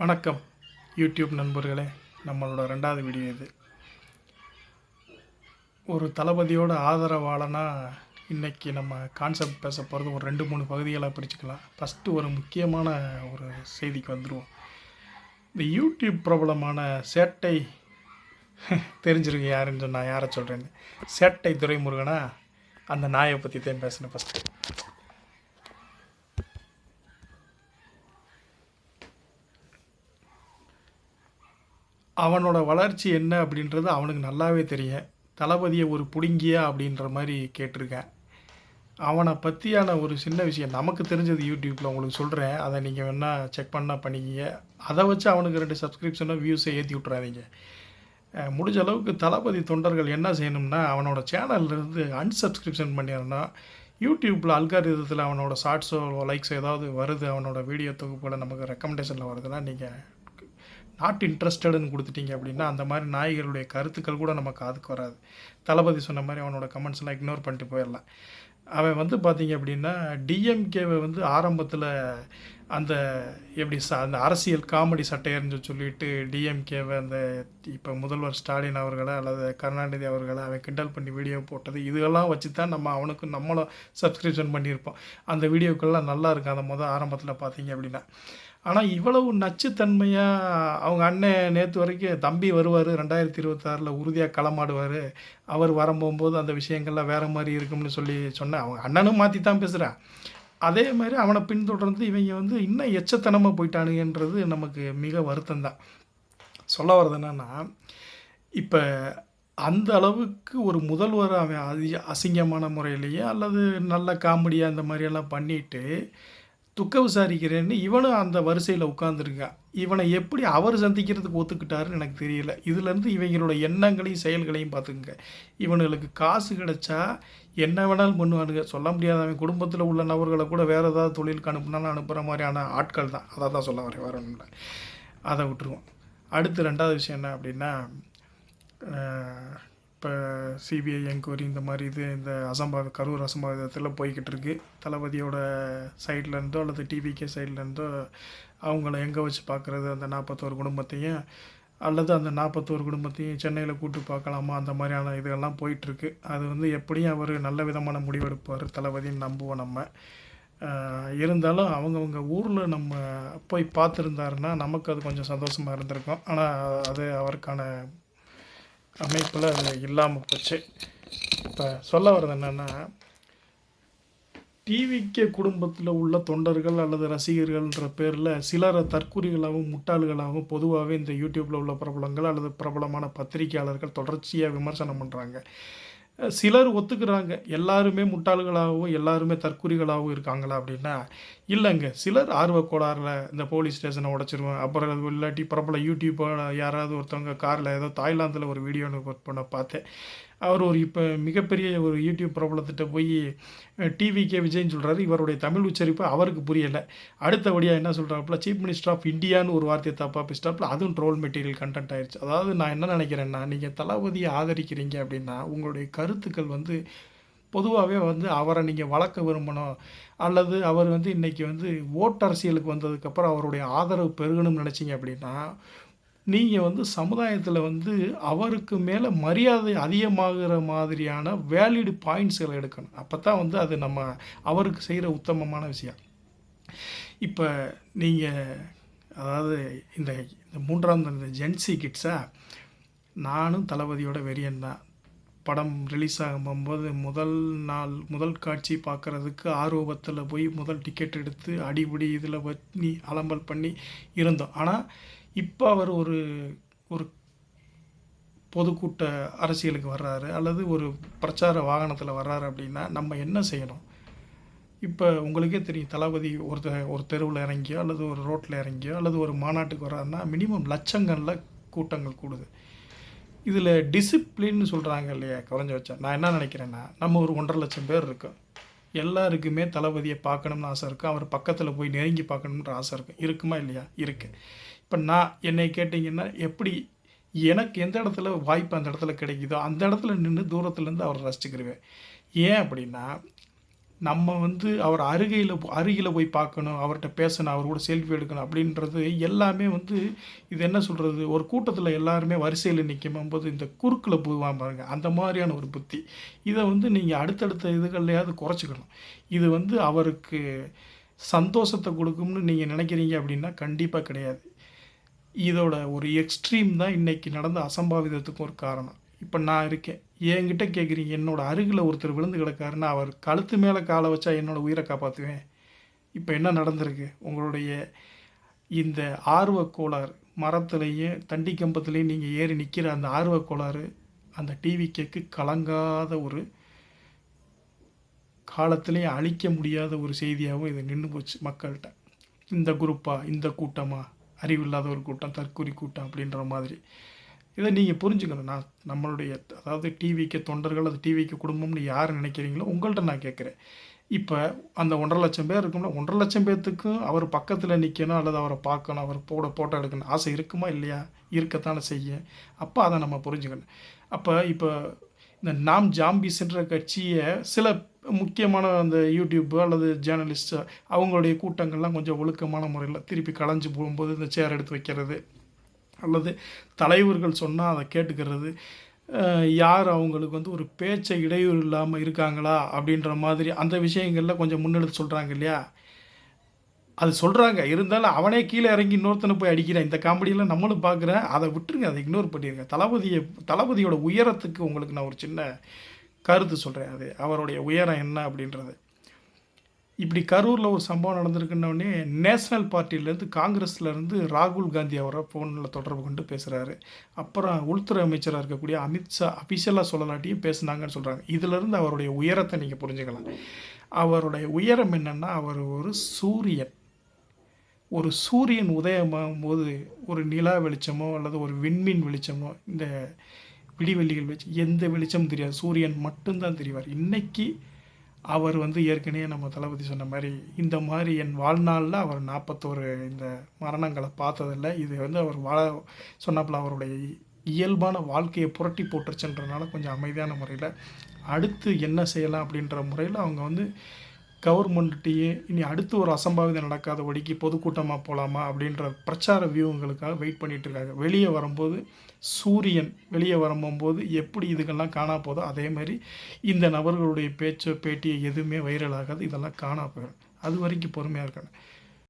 வணக்கம் யூடியூப் நண்பர்களே. நம்மளோட ரெண்டாவது வீடியோ இது. ஒரு தளபதியோட ஆதரவாளனா இன்றைக்கி நம்ம கான்செப்ட் பேச போகிறது ஒரு ரெண்டு மூணு பகுதிகளாக பிரிச்சுக்கலாம். ஃபஸ்ட்டு ஒரு முக்கியமான ஒரு செய்திக்கு வந்துடுவோம் இந்த யூடியூப் பிரபலமான சேட்டை தெரிஞ்சிருக்கு யாருன்னு சொன்னால் யாரை சொல்கிறேன்னு சேட்டை துரைமுருகனா? அந்த நாயை பற்றி தான் பேசினேன் ஃபஸ்ட்டு அவனோட வளர்ச்சி என்ன அப்படின்றது அவனுக்கு நல்லாவே தெரியும். தளபதியை ஒரு புடுங்கியா அப்படின்ற மாதிரி கேட்டிருக்கேன். அவனை பற்றியான ஒரு சின்ன விஷயம் நமக்கு தெரிஞ்சது யூடியூப்பில் உங்களுக்கு சொல்கிறேன் அதை நீங்கள் வேணால் செக் பண்ணால் பண்ணிக்கிங்க. அதை வச்சு அவனுக்கு ரெண்டு சப்ஸ்கிரிப்ஷனும் வியூஸை ஏற்றி விட்றாதீங்க முடிஞ்ச அளவுக்கு தளபதி தொண்டர்கள் என்ன செய்யணும்னா அவனோட சேனல்லேருந்து அன்சப்ஸ்கிரிப்ஷன் பண்ணிடணும் யூடியூப்பில் அல்காரிதத்தில் அவனோட ஷார்ட்ஸோ லைக்ஸோ ஏதாவது வருது அவனோட வீடியோ தொகுப்புகளை நமக்கு ரெக்கமெண்டேஷனில் வருதுன்னா நீங்கள் நாட் இன்ட்ரெஸ்டடுன்னு கொடுத்துட்டீங்க அப்படின்னா அந்த மாதிரி நாய்களுடைய கருத்துக்கள் கூட நமக்கு காதுக்கு வராது. தளபதி சொன்ன மாதிரி அவனோட கமெண்ட்ஸ்லாம் இக்னோர் பண்ணிட்டு போயிடலாம். அவன் வந்து பார்த்தீங்க அப்படின்னா டிஎம்கேவை வந்து ஆரம்பத்தில் அந்த எப்படி ச அந்த அரசியல் காமெடி சட்டையர்னு சொல்லிட்டு டிஎம்கேவை அந்த இப்போ முதல்வர் ஸ்டாலின் அவர்களை அல்லது கருணாநிதி அவர்களை அவன் கிண்டல் பண்ணி வீடியோ போட்டது இதெல்லாம் வச்சு தான் நம்ம அவனுக்கு நம்மளும் சப்ஸ்கிரிப்ஷன் பண்ணியிருப்போம். அந்த வீடியோக்கள்லாம் நல்லா இருக்கும் அந்த முதல் ஆரம்பத்தில் பார்த்தீங்க அப்படின்னா. ஆனால் இவ்வளவு நச்சுத்தன்மையாக அவங்க அண்ணன் நேற்று வரைக்கும் தம்பி வருவார் ரெண்டாயிரத்தி இருபத்தாறில் உறுதியாக களமாடுவார். அவர் வரும்போது அந்த விஷயங்கள்லாம் வேறு மாதிரி இருக்கும்னு சொல்லி சொன்னேன் அவங்க அண்ணனும் மாற்றி தான் பேசுகிறான் அதே மாதிரி அவனை பின்தொடர்ந்து இவங்க வந்து இன்னும் எச்சத்தனமாக போயிட்டானுங்கன்றது நமக்கு மிக வருத்தம் தான் சொல்ல வர்றது என்னென்னா இப்போ அந்த அளவுக்கு ஒரு முதல்வர் அவன் அதி அசிங்கமான முறையிலேயே அல்லது நல்ல காமெடியாக அந்த மாதிரியெல்லாம் பண்ணிட்டு துக்க விசாரிக்கிறேன்னு இவனும் அந்த வரிசையில் உட்காந்துருக்கான் இவனை எப்படி அவர் சந்திக்கிறதுக்கு ஒத்துக்கிட்டாருன்னு எனக்கு தெரியல. இதுலேருந்து இவங்களோட எண்ணங்களையும் செயல்களையும் பார்த்துக்குங்க. இவனுங்களுக்கு காசு கிடைச்சா என்ன வேணாலும் பண்ணுவானுங்க. சொல்ல முடியாத. அவன் குடும்பத்தில் உள்ள நபர்களை கூட வேறு ஏதாவது தொழிலுக்கு அனுப்புனாலும் அனுப்புகிற மாதிரியான ஆட்கள் தான். அதை தான் சொல்ல வரேன். வேறு ஒன்றும் இல்லை அதை விட்டுருவோம். அடுத்து ரெண்டாவது விஷயம் என்ன அப்படின்னா இப்போ சிபிஐ என்கொயரி இந்த மாதிரி இது இந்த அசம்பாவி கரூர் அசம்பாவிதத்தில் போய்கிட்டு இருக்கு. தளபதியோட சைட்லேருந்தோ அல்லது டிவிகே சைட்லேருந்தோ அவங்கள எங்கே வச்சு பார்க்குறது அந்த நாற்பத்தோரு குடும்பத்தையும் அல்லது அந்த நாற்பத்தோரு குடும்பத்தையும் சென்னையில் கூட்டு பார்க்கலாமா அந்த மாதிரியான இதெல்லாம் போயிட்டுருக்கு அது வந்து எப்படியும் அவர் நல்ல விதமான முடிவெடுப்பார் தளபதின்னு நம்புவோம் நம்ம. இருந்தாலும் அவங்கவுங்க ஊரில் நம்ம போய் பார்த்துருந்தாருன்னா நமக்கு அது கொஞ்சம் சந்தோஷமாக இருந்திருக்கும். ஆனால் அது அவருக்கான அமைப்பில் இல்லாமல் போச்சு. இப்போ சொல்ல வர்றது என்னென்னா டிவிக்கே குடும்பத்தில் உள்ள தொண்டர்கள் அல்லது ரசிகர்கள்ன்ற பேரில் சிலரை தற்கூறிகளாகவும் முட்டாள்களாகவும் பொதுவாகவே இந்த யூடியூப்பில் உள்ள பிரபலங்கள் அல்லது பிரபலமான பத்திரிகையாளர்கள் தொடர்ச்சியாக விமர்சனம் பண்ணுறாங்க சிலர் ஒத்துக்கிறாங்க. எல்லாருமே முட்டாள்களாகவும் எல்லாருமே தற்குறிகளாகவும் இருக்காங்களா அப்படின்னா இல்லைங்க. சிலர் ஆர்வக்கோளாறில் இந்த போலீஸ் ஸ்டேஷனை உடச்சிருவேன் அப்புறம் அது இல்லாட்டி பிரபல யூடியூப்பர் யாராவது ஒருத்தவங்க காரில் ஏதோ தாய்லாந்தில் ஒரு வீடியோ ஒர்க் பண்ண பார்த்தேன். அவர் ஒரு இப்போ மிகப்பெரிய ஒரு யூடியூப் பிரபலத்திட்ட போய் டிவிக்கே விஜய்னு சொல்கிறாரு இவருடைய தமிழ் உச்சரிப்பு அவருக்கு புரியலை. அடுத்தபடியாக என்ன சொல்கிறாப்புல சீஃப் மினிஸ்டர் ஆஃப் இந்தியான்னு ஒரு வார்த்தையை தப்பாக பேசிட்டாப்புல அதுவும் ட்ரோல் மெட்டீரியல் கண்டென்ட் ஆயிடுச்சு அதாவது நான் என்ன நினைக்கிறேன்னா நீங்கள் தளபதியை ஆதரிக்கிறீங்க அப்படின்னா உங்களுடைய கருத்துக்கள் வந்து பொதுவாகவே வந்து அவரை நீங்கள் வளர்க்க விரும்பணும். அல்லது அவர் வந்து இன்றைக்கி வந்து ஓட்டரசியலுக்கு வந்ததுக்கப்புறம் அவருடைய ஆதரவு பெருகணும்னு நினச்சிங்க அப்படின்னா நீங்கள் வந்து சமுதாயத்தில் வந்து அவருக்கு மேலே மரியாதை அதிகமாகிற மாதிரியான வேலிடு பாயிண்ட்ஸ்களை எடுக்கணும். அப்போ தான் வந்து அது நம்ம அவருக்கு செய்கிற உத்தமமான விஷயம். இப்போ நீங்கள் அதாவது இந்த இந்த மூன்றாம் இந்த ஜென்சி கிட்ஸா நானும் தளபதியோட வெறியன் தான். படம் ரிலீஸ் ஆகும்போது முதல் நாள் முதல் காட்சி பார்க்குறதுக்கு ஆர்வத்தில் போய் முதல் டிக்கெட் எடுத்து அடிபடி இதில் பண்ணி அலம்பல் பண்ணி இருந்தோம். ஆனால் இப்போ அவர் ஒரு ஒரு பொதுக்கூட்ட அரசியலுக்கு வர்றாரு அல்லது ஒரு பிரச்சார வாகனத்தில் வர்றாரு அப்படின்னா நம்ம என்ன செய்யணும்? இப்போ உங்களுக்கே தெரியும் தளபதி ஒருத்த ஒரு தெருவில் இறங்கியோ அல்லது ஒரு ரோட்டில் இறங்கியோ அல்லது ஒரு மாநாட்டுக்கு வர்றாருன்னா மினிமம் லட்சங்களில் கூட்டங்கள் கூடுது. இதில் டிசிப்ளின்னு சொல்கிறாங்க இல்லையா குறைஞ்ச வச்சா நான் என்ன நினைக்கிறேன்னா நம்ம ஒரு ஒன்றரை லட்சம் பேர் இருக்கோம். எல்லாருக்குமே தளபதியை பார்க்கணும்னு ஆசை இருக்கும் அவர் பக்கத்தில் போய் நெருங்கி பார்க்கணுன்ற ஆசை இருக்கும் இருக்குமா இல்லையா? இருக்குது இப்போ நான் என்னை கேட்டிங்கன்னா எப்படி எனக்கு எந்த இடத்துல வாய்ப்பு அந்த இடத்துல கிடைக்குதோ அந்த இடத்துல நின்று தூரத்துலேருந்து அவரை ரசிச்சுக்கிருவேன். ஏன் அப்படின்னா நம்ம வந்து அவர் அருகையில் அருகில் போய் பார்க்கணும் அவர்கிட்ட பேசணும் அவர் கூட செல்ஃபி எடுக்கணும் அப்படின்றது எல்லாமே வந்து இது என்ன சொல்கிறது ஒரு கூட்டத்தில் எல்லாருமே வரிசையில் நிற்கும் போது இந்த குறுக்கில் போவான் பாருங்க அந்த மாதிரியான ஒரு புத்தி. இதை வந்து நீங்கள் அடுத்தடுத்த இதுகள்லையாவது குறைச்சிக்கணும். இது வந்து அவருக்கு சந்தோஷத்தை கொடுக்கும்னு நீங்கள் நினைக்கிறீங்க அப்படின்னா கண்டிப்பாக கிடையாது. இதோட ஒரு எக்ஸ்ட்ரீம் தான் இன்றைக்கி நடந்த அசம்பாவிதத்துக்கும் ஒரு காரணம். இப்போ நான் இருக்கேன். என்கிட்ட கேட்குறீங்க என்னோடய அருகில் ஒருத்தர் விழுந்து கிடக்காருன்னா அவர் கழுத்து மேலே காலை வச்சா என்னோட உயிரை காப்பாற்றுவேன் இப்போ என்ன நடந்திருக்கு? உங்களுடைய இந்த ஆர்வக்கோளாறு மரத்துலேயும் தண்டி கம்பத்துலேயும் நீங்கள் ஏறி நிற்கிற அந்த ஆர்வ கோளாறு அந்த டிவி கேக்கு கலங்காத ஒரு காலத்திலையும் அழிக்க முடியாத ஒரு செய்தியாகவும் இது நின்று போச்சு மக்கள்கிட்ட. இந்த குரூப்பா? இந்த கூட்டமாக அறிவில்லாத ஒரு கூட்டம் தற்குறி கூட்டம் அப்படின்ற மாதிரி. இதை நீங்கள் புரிஞ்சுக்கணும். நான் நம்மளுடைய அதாவது டிவிக்கு தொண்டர்கள் அது டிவிக்கு குடும்பம்னு யார் நினைக்கிறீங்களோ உங்கள்கிட்ட நான் கேட்குறேன். இப்போ அந்த ஒன்றரை லட்சம் பேர் இருக்கும்ல ஒன்றரை லட்சம் பேர்த்துக்கும் அவர் பக்கத்தில் நிற்கணும் அல்லது அவரை பார்க்கணும் அவர் போட ஃபோட்டோ எடுக்கணும் ஆசை இருக்குமா இல்லையா? இருக்கத்தானே செய்ய அப்போ அதை நம்ம புரிஞ்சுக்கணும். அப்போ இப்போ இந்த நாம் ஜாம்பிஸ்ன்ற கட்சியை சில முக்கியமான அந்த யூடியூப்பு அல்லது ஜேர்னலிஸ்ட் அவங்களுடைய கூட்டங்கள்லாம் கொஞ்சம் ஒழுக்கமான முறையில் திருப்பி களைஞ்சு போகும்போது இந்த சேர் எடுத்து வைக்கிறது. அல்லது தலைவர்கள் சொன்னால் அதை கேட்டுக்கிறது. யார் அவங்களுக்கு வந்து ஒரு பேச்சை இடையூறு இல்லாமல் இருக்காங்களா அப்படின்ற மாதிரி அந்த விஷயங்களில் கொஞ்சம் முன்னெடுத்து சொல்கிறாங்க இல்லையா? அது சொல்கிறாங்க இருந்தாலும் அவனே கீழே இறங்கி இன்னொருத்தனை போய் அடிக்கிறான். இந்த காமெடியெல்லாம் நம்மளும் பார்க்குறேன். அதை விட்டுருங்க. அதை இக்னோர் பண்ணிடுங்க தளபதியை தளபதியோட உயரத்துக்கு உங்களுக்கு நான் ஒரு சின்ன கருத்து சொல்கிறேன் அது அவருடைய உயரம் என்ன அப்படின்றது. இப்படி கரூரில் ஒரு சம்பவம் நடந்திருக்குன்னொடனே நேஷ்னல் பார்ட்டியிலேருந்து காங்கிரஸ்லேருந்து ராகுல் காந்தி அவரை ஃபோனில் தொடர்பு கொண்டு பேசுகிறாரு அப்புறம் உள்துறை அமைச்சராக இருக்கக்கூடிய அமித்ஷா அஃபிஷியலாக சொல்லலாட்டியும் பேசுனாங்கன்னு சொல்கிறாங்க இதிலிருந்து அவருடைய உயரத்தை நீங்கள் புரிஞ்சுக்கலாம். அவருடைய உயரம் என்னென்னா அவர் ஒரு சூரியன். ஒரு சூரியன் உதயமாகும் போது ஒரு நிலா வெளிச்சமோ அல்லது ஒரு விண்மீன் வெளிச்சமோ இந்த விடிவெள்ளிகள் வச்சு எந்த வெளிச்சமும் தெரியாது. சூரியன் மட்டும்தான் தெரிவார். இன்றைக்கி அவர் வந்து ஏற்கனவே நம்ம தளபதி சொன்ன மாதிரி இந்த மாதிரி என் வாழ்நாளில் அவர் நாற்பத்தோரு இந்த மரணங்களை பார்த்ததில்ல. இது வந்து அவர் வாழ சொன்னாப்புல அவருடைய இயல்பான வாழ்க்கையை புரட்டி போட்டுருச்சுன்றனால கொஞ்சம் அமைதியான முறையில் அடுத்து என்ன செய்யலாம் அப்படின்ற முறையில் அவங்க வந்து கவர்மெண்ட்டையே இனி அடுத்து ஒரு அசம்பாவிதம் நடக்காத வழிக்கு பொதுக்கூட்டமாக போகலாமா அப்படின்ற பிரச்சார வியூகங்களுக்காக வெயிட் பண்ணிகிட்டு இருக்காங்க. வெளியே வரும்போது சூரியன் வெளியே வரும்போது எப்படி இதுக்கெல்லாம் காணா போதோ அதே மாதிரி இந்த நபர்களுடைய பேச்சோ பேட்டியோ எதுவுமே வைரல் ஆகாது. இதெல்லாம் காணா போயிடும். அது வரைக்கும் பொறுமையாக இருக்கணும்.